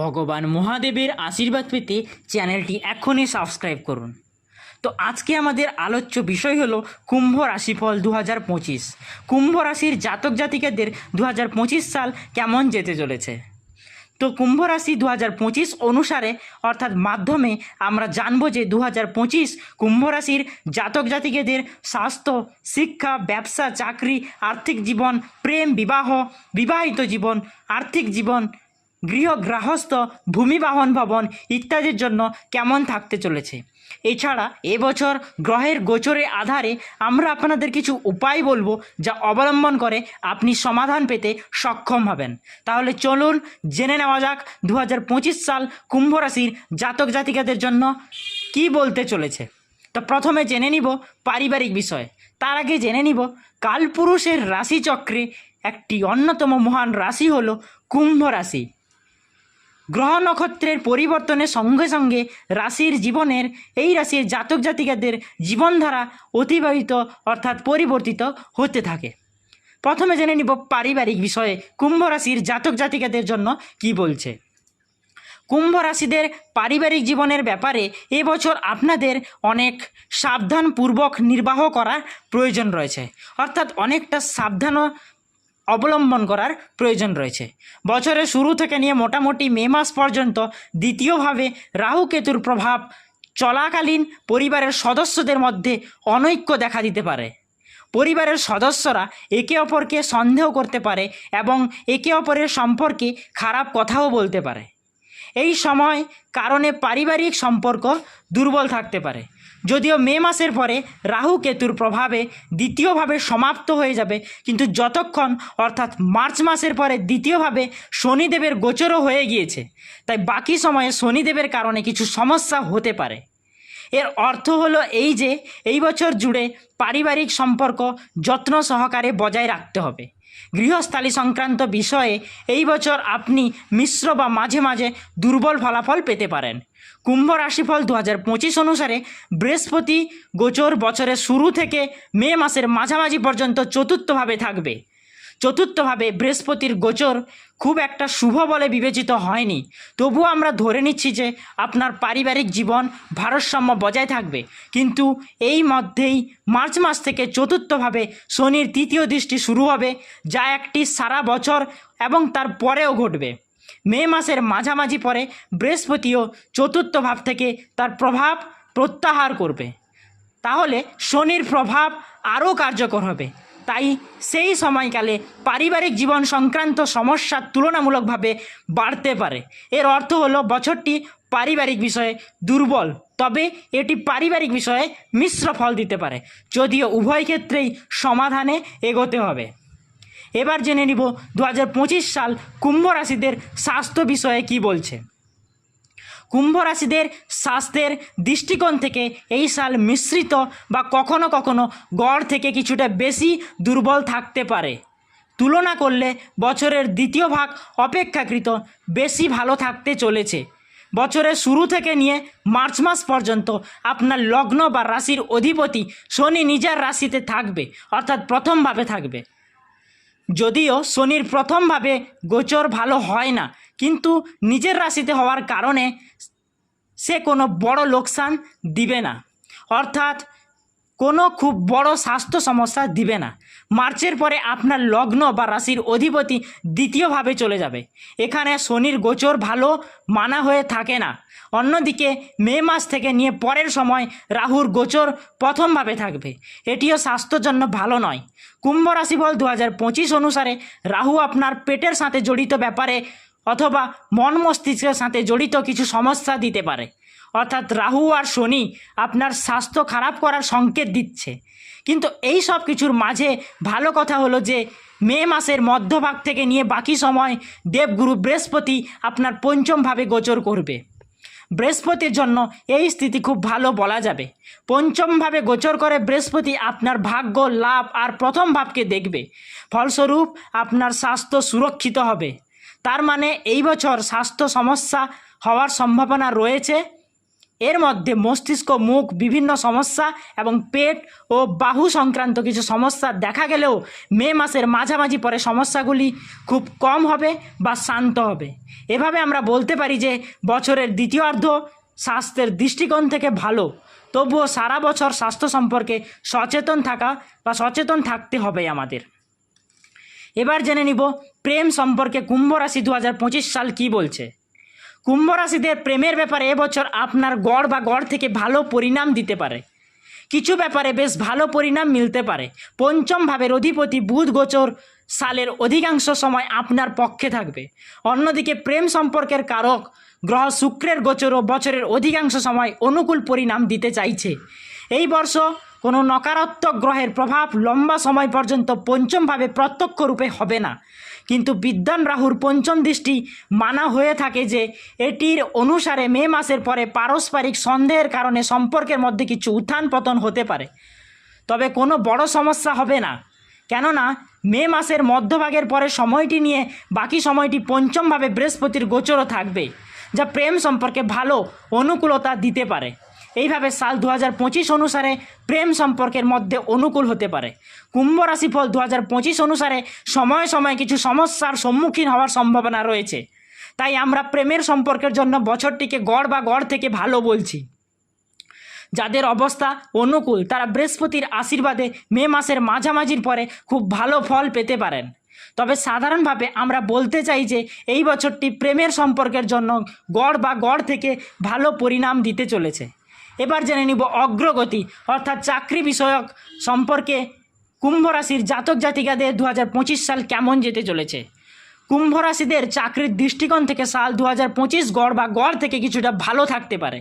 ভগবান মহাদেবের আশীর্বাদ পেতে চ্যানেলটি এখনই সাবস্ক্রাইব করুন। তো আজকে আমাদের আলোচ্য বিষয় হলো কুম্ভ রাশিফল দু হাজার পঁচিশ। কুম্ভ রাশির জাতক জাতিকাদের দু হাজার পঁচিশ সাল কেমন যেতে চলেছে? তো কুম্ভ রাশি দু হাজার পঁচিশ অনুসারে, অর্থাৎ মাধ্যমে আমরা জানব যে দু হাজার পঁচিশ কুম্ভ রাশির জাতক জাতিকেদের স্বাস্থ্য, শিক্ষা, ব্যবসা, চাকরি, আর্থিক জীবন, প্রেম, বিবাহ, বিবাহিত জীবন, আর্থিক জীবন গৃহ গৃহস্থ ভূমি বাহন ভবন ইত্যাদির জন্য কেমন থাকতে চলেছে? এছাড়া এবছর গ্রহের গোচরের আধারে আমরা আপনাদের কিছু উপায় বলব যা অবলম্বন করে আপনি সমাধান পেতে সক্ষম হবেন। তাহলে চলুন জেনে নেওয়া যাক দু হাজার পঁচিশ সাল কুম্ভ রাশির জাতক জাতিকাদের জন্য কি বলতে চলেছে। তো প্রথমে জেনে নিব পারিবারিক বিষয়। তার আগে জেনে নিব কালপুরুষের রাশিচক্রে একটি অন্যতম মহান রাশি হলো কুম্ভ রাশি। গ্রহ নক্ষত্রের পরিবর্তনের সঙ্গে সঙ্গে রাশির জীবনের, এই রাশির জাতক জাতিকাদের জীবনধারা অতিবাহিত অর্থাৎ পরিবর্তিত হতে থাকে। প্রথমে জেনে নিব পারিবারিক বিষয়ে কুম্ভ রাশির জাতক জাতিকাদের জন্য কি বলছে। কুম্ভ রাশিদের পারিবারিক জীবনের ব্যাপারে এবছর আপনাদের অনেক সাবধানপূর্বক নির্বাহ করার প্রয়োজন রয়েছে। অর্থাৎ অনেকটা সাবধান অবলম্বন করার প্রয়োজন রয়েছে। বছরের শুরু থেকে নিয়ে মোটামুটি মে মাস পর্যন্ত দ্বিতীয়ভাবে রাহু কেতুর প্রভাব চলাকালীন পরিবারের সদস্যদের মধ্যে অনৈক্য দেখা দিতে পারে। পরিবারের সদস্যরা একে অপরকে সন্দেহ করতে পারে এবং একে অপরের সম্পর্কে খারাপ কথাও বলতে পারে। এই সময় কারণে পারিবারিক সম্পর্ক দুর্বল থাকতে পারে। যদিও মে মাসের পরে রাহু কেতুর প্রভাবে দ্বিতীয়ভাবে সমাপ্ত হয়ে যাবে, কিন্তু যতক্ষণ, অর্থাৎ মার্চ মাসের পরে দ্বিতীয়ভাবে শনিদেবের গোচরও হয়ে গিয়েছে। তাই বাকি সময়ে শনিদেবের কারণে কিছু সমস্যা হতে পারে। এর অর্থ হলো এই যে, এই বছর জুড়ে পারিবারিক সম্পর্ক যত্ন সহকারে বজায় রাখতে হবে। গৃহস্থালী সংক্রান্ত বিষয়ে এই বছর আপনি মিশ্র বা মাঝে মাঝে দুর্বল ফলাফল পেতে পারেন। কুম্ভ রাশিফল দু হাজার পঁচিশ অনুসারে বৃহস্পতি গোচর বছরের শুরু থেকে মে মাসের মাঝামাঝি পর্যন্ত চতুর্থভাবে থাকবে। চতুর্থভাবে বৃহস্পতির গোচর খুব একটা শুভ বলে বিবেচিত হয়নি। তবুও আমরা ধরে নিচ্ছি যে আপনার পারিবারিক জীবন ভারসাম্য বজায় থাকবে। কিন্তু এই মধ্যেই মার্চ মাস থেকে চতুর্থভাবে শনির তৃতীয় দৃষ্টি শুরু হবে, যা একটি সারা বছর এবং তার পরেও ঘটবে। মে মাসের মাঝামাঝি পরে বৃহস্পতিও চতুর্থ ভাব থেকে তার প্রভাব প্রত্যাহার করবে। তাহলে শনির প্রভাব আরও কার্যকর হবে। তাই সেই সময়কালে পারিবারিক জীবন সংক্রান্ত সমস্যা তুলনামূলকভাবে বাড়তে পারে। এর অর্থ হলো বছরটি পারিবারিক বিষয়ে দুর্বল, তবে এটি পারিবারিক বিষয়ে মিশ্র ফল দিতে পারে। যদিও উভয় ক্ষেত্রেই সমাধানে এগোতে হবে। এবার জেনে নিব দু হাজার পঁচিশ সাল কুম্ভ রাশিদের স্বাস্থ্য বিষয়ে কি বলছে। কুম্ভ রাশিদের স্বাস্থ্যের দৃষ্টিকোণ থেকে এই সাল মিশ্রিত বা কখনো কখনো গড় থেকে কিছুটা বেশি দুর্বল থাকতে পারে। তুলনা করলে বছরের দ্বিতীয় ভাগ অপেক্ষাকৃত বেশি ভালো থাকতে চলেছে। বছরের শুরু থেকে নিয়ে মার্চ মাস পর্যন্ত আপনার লগ্ন বা রাশির অধিপতি শনি নিজের রাশিতে থাকবে, অর্থাৎ প্রথমভাবে থাকবে। যদিও শনির প্রথমভাবে গোচর ভালো হয় না, কিন্তু নিজের রাশিতে হওয়ার কারণে সে কোনো বড় লোকসান দিবে না। অর্থাৎ কোনো খুব বড় স্বাস্থ্য সমস্যা দিবে না। মার্চের পরে আপনার লগ্ন বা রাশির অধিপতি দ্বিতীয়ভাবে চলে যাবে। এখানে শনির গোচর ভালো মানা হয়ে থাকে না। অন্যদিকে মে মাস থেকে নিয়ে পরের সময় রাহুর গোচর প্রথমভাবে থাকবে। এটিও স্বাস্থ্যর জন্য ভালো নয়। কুম্ভ রাশিফল দু হাজার পঁচিশ অনুসারে রাহু আপনার পেটের সাথে জড়িত ব্যাপারে অথবা মন মস্তিষ্কের সাথে জড়িত কিছু সমস্যা দিতে পারে। অর্থাৎ রাহু আর শনি আপনার স্বাস্থ্য খারাপ করার সংকেত দিচ্ছে। কিন্তু এই সব কিছুর মাঝে ভালো কথা হলো যে, মে মাসের মধ্যভাগ থেকে নিয়ে বাকি সময় দেবগুরু বৃহস্পতি আপনার পঞ্চমভাবে গোচর করবে। বৃহস্পতির জন্য এই স্থিতি খুব ভালো বলা যাবে। পঞ্চমভাবে গোচর করে বৃহস্পতি আপনার ভাগ্য, লাভ আর প্রথম ভাবকে দেখবে। ফলস্বরূপ আপনার স্বাস্থ্য সুরক্ষিত হবে। তার মানে এই বছর স্বাস্থ্য সমস্যা হওয়ার সম্ভাবনা রয়েছে। এর মধ্যে মস্তিষ্ক, মুখ, বিভিন্ন সমস্যা এবং পেট ও বাহু সংক্রান্ত কিছু সমস্যা দেখা গেলেও মে মাসের মাঝামাঝি পরে সমস্যাগুলি খুব কম হবে বা শান্ত হবে। এভাবে আমরা বলতে পারি যে বছরের দ্বিতীয়ার্ধ স্বাস্থ্যের দৃষ্টিকোণ থেকে ভালো। তবুও সারা বছর স্বাস্থ্য সম্পর্কে সচেতন থাকা বা সচেতন থাকতে হবে আমাদের। এবার জেনে নিব প্রেম সম্পর্কে কুম্ভ রাশি দু হাজার পঁচিশ সাল কি বলছে। কুম্ভ রাশিদের প্রেমের ব্যাপারে এবছর আপনার গড় বা গড় থেকে ভালো পরিণাম দিতে পারে। কিছু ব্যাপারে বেশ ভালো পরিণাম মিলতে পারে। পঞ্চম ভাবের অধিপতি বুধ গোচর সালের অধিকাংশ সময় আপনার পক্ষে থাকবে। অন্যদিকে প্রেম সম্পর্কের কারক গ্রহ শুক্রের গোচরও বছরের অধিকাংশ সময় অনুকূল পরিণাম দিতে চাইছে। এই বর্ষ কোনো নকারাত্মক গ্রহের প্রভাব লম্বা সময় পর্যন্ত পঞ্চমভাবে প্রত্যক্ষ রূপে হবে না। কিন্তু বিদ্যান রাহুর পঞ্চম দৃষ্টি মানা হয়ে থাকে যে এটির অনুসারে মে মাসের পরে পারস্পরিক সন্দেহের কারণে সম্পর্কের মধ্যে কিছু উত্থান পতন হতে পারে। তবে কোনো বড় সমস্যা হবে না। কেননা, মে মাসের মধ্যভাগের পরে সময়টি নিয়ে বাকি সময়টি পঞ্চমভাবে বৃহস্পতির গোচরও থাকবে, যা প্রেম সম্পর্কে ভালো অনুকূলতা দিতে পারে। এইভাবে সাল দু হাজার পঁচিশ অনুসারে প্রেম সম্পর্কের মধ্যে অনুকূল হতে পারে। কুম্ভ রাশিফল দু অনুসারে সময়ে সময়ে কিছু সমস্যার সম্মুখীন হওয়ার সম্ভাবনা রয়েছে। তাই আমরা প্রেমের সম্পর্কের জন্য বছরটিকে গড় বা গড় থেকে ভালো বলছি। যাদের অবস্থা অনুকূল, তারা বৃহস্পতির আশীর্বাদে মে মাসের মাঝামাঝির পরে খুব ভালো ফল পেতে পারেন। তবে সাধারণভাবে আমরা বলতে চাই যে এই বছরটি প্রেমের সম্পর্কের জন্য গড় বা গড় থেকে ভালো পরিণাম দিতে চলেছে। এবার জেনে নিব অগ্রগতি, অর্থাৎ চাকরি বিষয়ক সম্পর্কে কুম্ভ রাশির জাতক জাতিকাদের দু হাজার পঁচিশ সাল কেমন যেতে চলেছে? কুম্ভ রাশিদের চাকরির দৃষ্টিকোণ থেকে সাল দু হাজার পঁচিশ গড় বা গড় থেকে কিছুটা ভালো থাকতে পারে।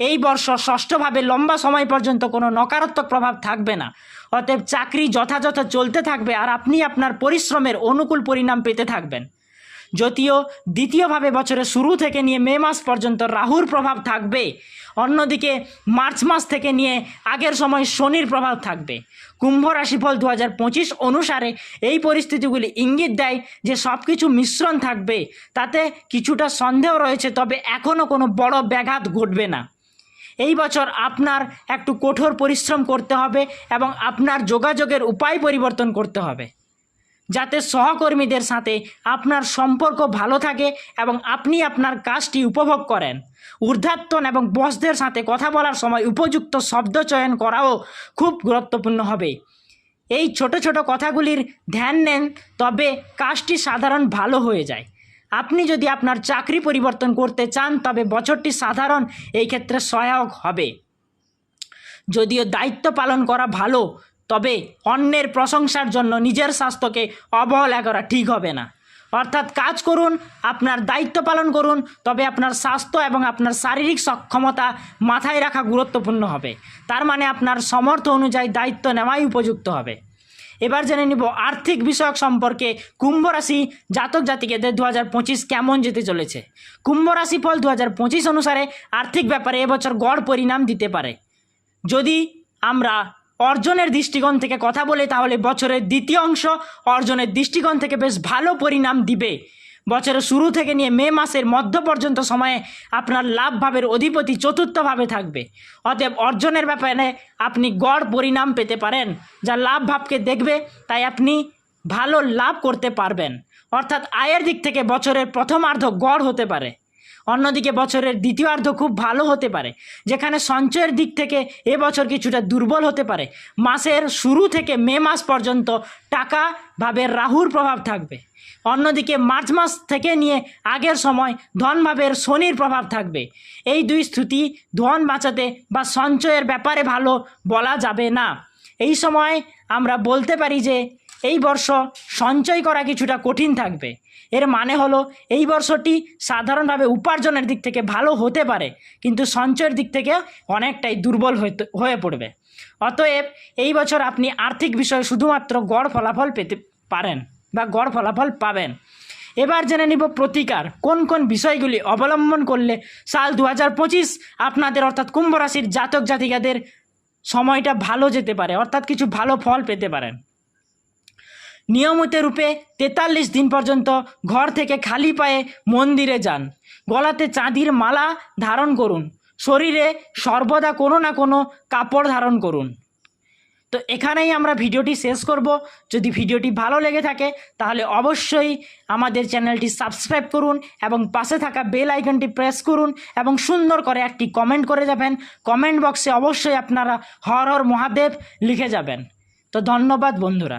এই বর্ষ ষষ্ঠভাবে লম্বা সময় পর্যন্ত কোনো নকারাত্মক প্রভাব থাকবে না। অতএব চাকরি যথাযথ চলতে থাকবে আর আপনি আপনার পরিশ্রমের অনুকূল পরিণাম পেতে থাকবেন। যদিও দ্বিতীয়ভাবে বছরের শুরু থেকে নিয়ে মে মাস পর্যন্ত রাহুর প্রভাব থাকবে, অন্যদিকে মার্চ মাস থেকে নিয়ে আগের সময় শনির প্রভাব থাকবে। কুম্ভ রাশিফল দু হাজার পঁচিশ অনুসারে এই পরিস্থিতিগুলি ইঙ্গিত দেয় যে সব কিছু মিশ্রণ থাকবে, তাতে কিছুটা সন্দেহ রয়েছে, তবে এখনও কোনো বড় ব্যাঘাত ঘটবে না। এই বছর আপনার একটু কঠোর পরিশ্রম করতে হবে এবং আপনার যোগাযোগের উপায় পরিবর্তন করতে হবে। যাতে সহকর্মীদের সাথে আপনার সম্পর্ক ভালো থাকে এবং আপনি আপনার কাজটি উপভোগ করেন। ঊর্ধ্বাতন এবং বসদের সাথে কথা বলার সময় উপযুক্ত শব্দ চয়ন করাও খুব গুরুত্বপূর্ণ হবে। এই ছোট ছোট কথাগুলির ধ্যান নেন, তবে কাজটি সাধারণ ভালো হয়ে যায়। আপনি যদি আপনার চাকরি পরিবর্তন করতে চান, তবে বছরটি সাধারণ এই ক্ষেত্রে সহায়ক হবে। যদিও দায়িত্ব পালন করা ভালো তবে অন্যের প্রশংসার জন্য নিজের স্বাস্থ্যকে অবহেলা করা ঠিক হবে না। অর্থাৎ কাজ করুন, আপনার দায়িত্ব পালন করুন, তবে আপনার স্বাস্থ্য এবং আপনার শারীরিক সক্ষমতা মাথায় রাখা গুরুত্বপূর্ণ হবে। তার মানে আপনার সমর্থ অনুযায়ী দায়িত্ব নেওয়াই উপযুক্ত হবে। এবার জেনে নিব আর্থিক বিষয়ক সম্পর্কে কুম্ভ রাশি জাতক জাতিকেদের দু হাজার পঁচিশ কেমন যেতে চলেছে। কুম্ভ রাশি ফল দু হাজার পঁচিশ অনুসারে আর্থিক ব্যাপারে এবছর গড় পরিণাম দিতে পারে। যদি আমরা অর্জনের দৃষ্টিকোণ থেকে কথা বলে তাহলে বছরের দ্বিতীয় অংশ অর্জনের দৃষ্টিকোণ থেকে বেশ ভালো পরিণাম দিবে। বছরের শুরু থেকে নিয়ে মে মাসের মধ্য পর্যন্ত সময়ে আপনার লাভ ভাবের অধিপতি চতুর্থভাবে থাকবে। অতএব অর্জনের ব্যাপারে আপনি গড় পরিণাম পেতে পারেন। যা লাভ ভাবকে দেখবে, তাই আপনি ভালো লাভ করতে পারবেন। অর্থাৎ আয়ের দিক থেকে বছরের প্রথমার্ধ গড় হতে পারে। অন্যদিকে বছরের দ্বিতীয়ার্ধ খুব ভালো হতে পারে, যেখানে সঞ্চয়ের দিক থেকে এবছর কিছুটা দুর্বল হতে পারে। মাসের শুরু থেকে মে মাস পর্যন্ত টাকা ভাবের রাহুর প্রভাব থাকবে। অন্যদিকে মার্চ মাস থেকে নিয়ে আগের সময় ধন ভাবের শনির প্রভাব থাকবে। এই দুই স্থিতি ধন বাঁচাতে বা সঞ্চয়ের ব্যাপারে ভালো বলা যাবে না। এই সময় আমরা বলতে পারি যে এই বর্ষ সঞ্চয় করা কিছুটা কঠিন থাকবে। এর মানে হলো এই বর্ষটি সাধারণভাবে উপার্জনের দিক থেকে ভালো হতে পারে, কিন্তু সঞ্চয়ের দিক থেকে অনেকটাই দুর্বল হয়ে পড়বে। অতএব এই বছর আপনি আর্থিক বিষয়ে শুধুমাত্র গড় ফলাফল পেতে পারেন বা গড় ফলাফল পাবেন। এবার জেনে নিব প্রতিকার। কোন কোন বিষয়গুলি অবলম্বন করলে সাল দু হাজার পঁচিশ আপনাদের অর্থাৎ কুম্ভ রাশির জাতক জাতিকাদের সময়টা ভালো যেতে পারে, অর্থাৎ কিছু ভালো ফল পেতে পারেন। নিয়মিত রূপে তেতাল্লিশ দিন পর্যন্ত ঘর থেকে খালি পায়ে মন্দিরে যান। গলাতে চাঁদির মালা ধারণ করুন। শরীরে সর্বদা কোনো না কোনো কাপড় ধারণ করুন। তো এখানেই আমরা ভিডিওটি শেষ করব। যদি ভিডিওটি ভালো লেগে থাকে, তাহলে অবশ্যই আমাদের চ্যানেলটি সাবস্ক্রাইব করুন এবং পাশে থাকা বেল আইকনটি প্রেস করুন এবং সুন্দর করে একটি কমেন্ট করে যাবেন। কমেন্ট বক্সে অবশ্যই আপনারা হর হর মহাদেব লিখে যাবেন। তো ধন্যবাদ বন্ধুরা।